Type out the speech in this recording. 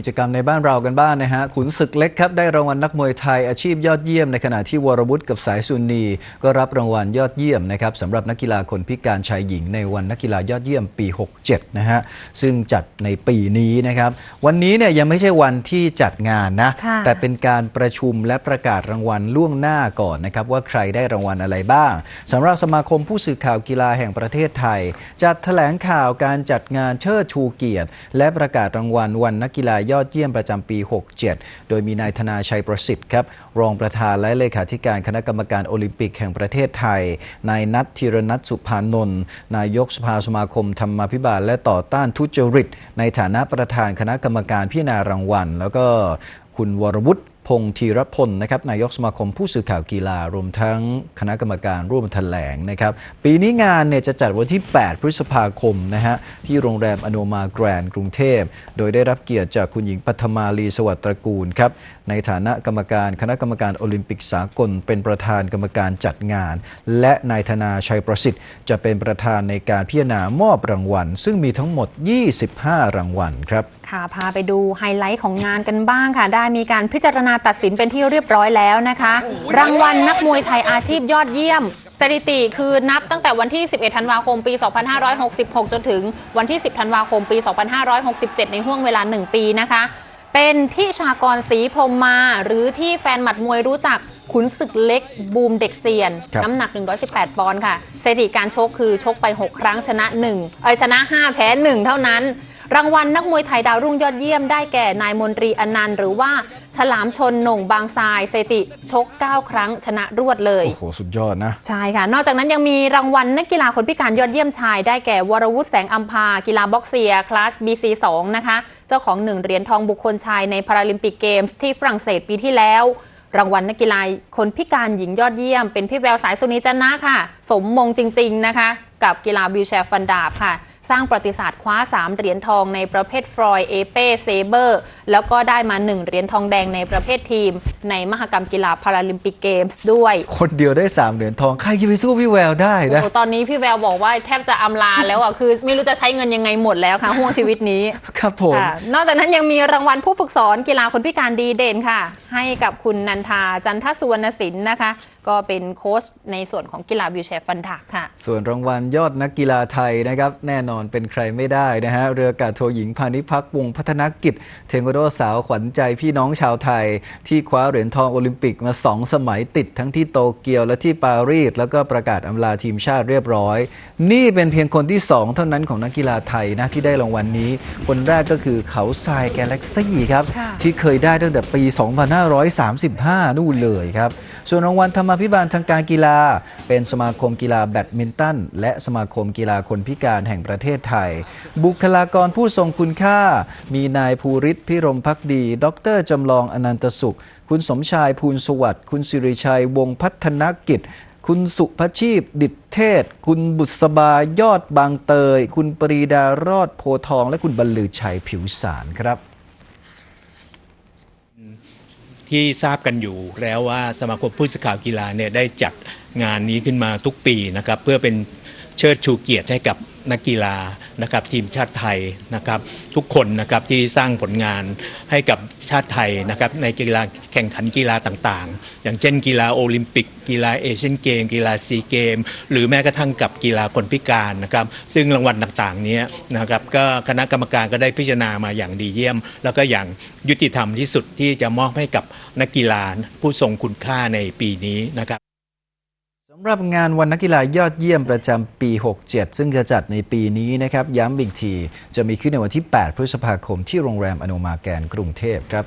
กิจกรรมในบ้านเรากันบ้างนะฮะ ขุนศึกเล็กครับ ได้รางวัลนักมวยไทยอาชีพยอดเยี่ยมในขณะที่วรวุฒิกับสายสุนี ก็รับรางวัลยอดเยี่ยมนะครับสำหรับนักกีฬาคนพิการชายหญิงในวันนักกีฬายอดเยี่ยมปี 67 นะฮะ ซึ่งจัดในปีนี้นะครับ วันนี้เนี่ยยังไม่ใช่วันที่จัดงานนะค่ะแต่เป็นการประชุมและประกาศรางวัลล่วงหน้าก่อนนะครับว่าใครได้รางวัลอะไรบ้างสำหรับสมาคมผู้สื่อข่าวกีฬาแห่งประเทศไทย จัดแถลงข่าวการจัดงานเชิดชูเกียรติ และประกาศรางวัลวันนักกีฬายอดเยี่ยมประจำปี 67 โดยมีนายธนาชัยประสิทธิ์ครับรองประธานและเลขาธิการคณะกรรมการโอลิมปิกแห่งประเทศไทย นายนัทธีรนัทสุภานนท์นายกสภาสมาคมธรรมาภิบาล และต่อต้านทุจริต ในฐานะประธานคณะกรรมการพิจารณารางวัล แล้วก็คุณวรวุฒิ พงษ์ธีรพลนะครับนายกสมาคมผู้สื่อข่าวกีฬารวมทั้งคณะกรรมการร่วมแถลงนะครับ ปีนี้งานเนี่ยจะจัดวันที่ 8 พฤษภาคมนะฮะที่โรงแรมอโนมาแกรนกรุงเทพ โดยได้รับเกียรติจากคุณหญิงปัทมาลีสวัสดิ์ตระกูลครับในฐานะกรรมการคณะกรรมการโอลิมปิกสากล เป็นประธานกรรมการจัดงาน และนายธนาชัยประสิทธิ์ จะเป็นประธานในการพิจารณามอบรางวัล ซึ่งมีทั้งหมด 25 รางวัลครับค่ะพาไปดูไฮไลท์ของงานกันบ้างค่ะ ได้มีการพิจารณาตัดสินเป็นที่เรียบร้อยแล้วนะคะ รางวัลนักมวยไทยอาชีพยอดเยี่ยม สถิติคือนับตั้งแต่วันที่ 11 ธันวาคม ปี 2566 จนถึงวันที่ 10 ธันวาคม ปี 2567 ในห่วงเวลา 1 ปีนะคะ เป็นที่ชากรศรีพรหมมา หรือที่แฟนหมัดมวยรู้จักขุนศึกเล็กบูมเด็กเซียนครับน้ำหนัก 118 ปอนด์ค่ะสถิติการชกคือชกไป 6 ครั้งชนะ1เอยชนะ 5 แพ้ 1 เท่านั้น รางวัลนักมวยไทยดาวรุ่งยอดเยี่ยมได้แก่นายมนตรีอนันต์หรือว่าฉลามชนหน่งบางทรายสถิติชก 9 ครั้งชนะรวดเลย โอ้โห สุดยอดนะ ใช่ค่ะ นอกจากนั้นยังมีรางวัลนักกีฬาคนพิการยอดเยี่ยมชาย ได้แก่วรวุฒิแสงอัมพากีฬาบ็อกเซีย คลาส BC2 นะคะ เจ้าของหนึ่งเหรียญทองบุคคลชายในพาราลิมปิกเกมส์ที่ฝรั่งเศสปีที่แล้วรางวัลนักกีฬาคนพิการหญิงยอดเยี่ยม เป็นพี่แววสายสุนีจันนะค่ะ สมมงจริง ๆ นะคะ กับกีฬาวิวแชร์ฟันดาบค่ะ สร้างประวัติศาสตร์คว้า 3 เหรียญทองในประเภทฟรอยเอเป้เซเบอร์ แล้วก็ได้มา 1 เหรียญทองแดงในประเภททีม ในมหกรรมกีฬาพาราลิมปิกเกมส์ด้วย คนเดียวได้ 3 เหรียญทอง ใครจะไปสู้พี่แววได้นะ โอ้โหตอนนี้พี่แววบอกว่าแทบจะอำลาแล้วอะ คือไม่รู้จะใช้เงินยังไงหมดแล้วค่ะห่วงชีวิตนี้ ครับผมค่ะนอกจากนั้นยังมีรางวัลผู้ฝึกสอนกีฬาคนพิการดีเด่นค่ะ ให้กับคุณนันทาจันทสุวรรณศิลป์นะคะก็เป็นโค้ชในส่วนของกีฬาวิวแชร์ฟันดักค่ะ ส่วนรางวัลยอดนักกีฬาไทยนะครับแน่นอนเป็นใครไม่ได้นะฮะ เรืออากาศโทหญิงพานิพักษ์วงศ์พัฒนกิจ เทควันโดสาวขวัญใจพี่น้องชาวไทย ที่คว้าเหรียญทองโอลิมปิกมา 2 สมัยติดทั้งที่โตเกียวและที่ปารีส แล้วก็ประกาศอำลาทีมชาติเรียบร้อย นี่เป็นเพียงคนที่ 2 เท่านั้นของนักกีฬาไทยนะที่ได้รางวัลนี้ คนแรกก็คือเขาทรายแกลเล็กซี่ครับค่ะที่เคยได้ตั้งแต่ปี 2535 นู่นเลยครับ ส่วนรางวัลธรรมาภิบาลทางการกีฬา เป็นสมาคมกีฬาแบดมินตัน และสมาคมกีฬาคนพิการแห่งประเทศไทย บุคลากรผู้ทรงคุณค่า มีนายภูริศพิรมพักดี ดรจำลองอนันตสุข คุณสมชายภูลสวัสดิ์ คุณสิริชัยวงพัฒนกิจคุณสุภชีพ ดิตเทศ คุณบุษบายอดบางเตย คุณปรีดารอดโพทอง และคุณบรรลือชัยผิวสารครับ ที่ทราบกันอยู่แล้วว่าสมาคมผู้สื่อข่าวกีฬาเนี่ยได้จัดงานนี้ขึ้นมาทุกปีนะครับ เพื่อเป็น เชิดชูเกียรติให้กับนักกีฬานะครับทีมชาติไทยนะครับทุกคนนะครับที่สร้างผลงานให้กับชาติไทยนะครับในกีฬาแข่งขันกีฬาต่างๆ อย่างเช่นกีฬาโอลิมปิก กีฬาเอเชียนเกม กีฬาซีเกม หรือแม้กระทั่งกับกีฬาคนพิการนะครับซึ่งรางวัลต่างๆนี้นะครับก็คณะกรรมการก็ได้พิจารณามาอย่างดีเยี่ยม แล้วก็อย่างยุติธรรมที่สุดที่จะมอบให้กับนักกีฬาผู้ทรงคุณค่าในปีนี้นะครับำหรับงานวันนักกีฬายอดเยี่ยมประจำปี 67 ซึ่งจะจัดในปีนี้นะครับ ย้ำอีกที จะมีขึ้นในวันที่ 8 พฤษภาคมที่โรงแรมอโนมาแกนกรุงเทพครับ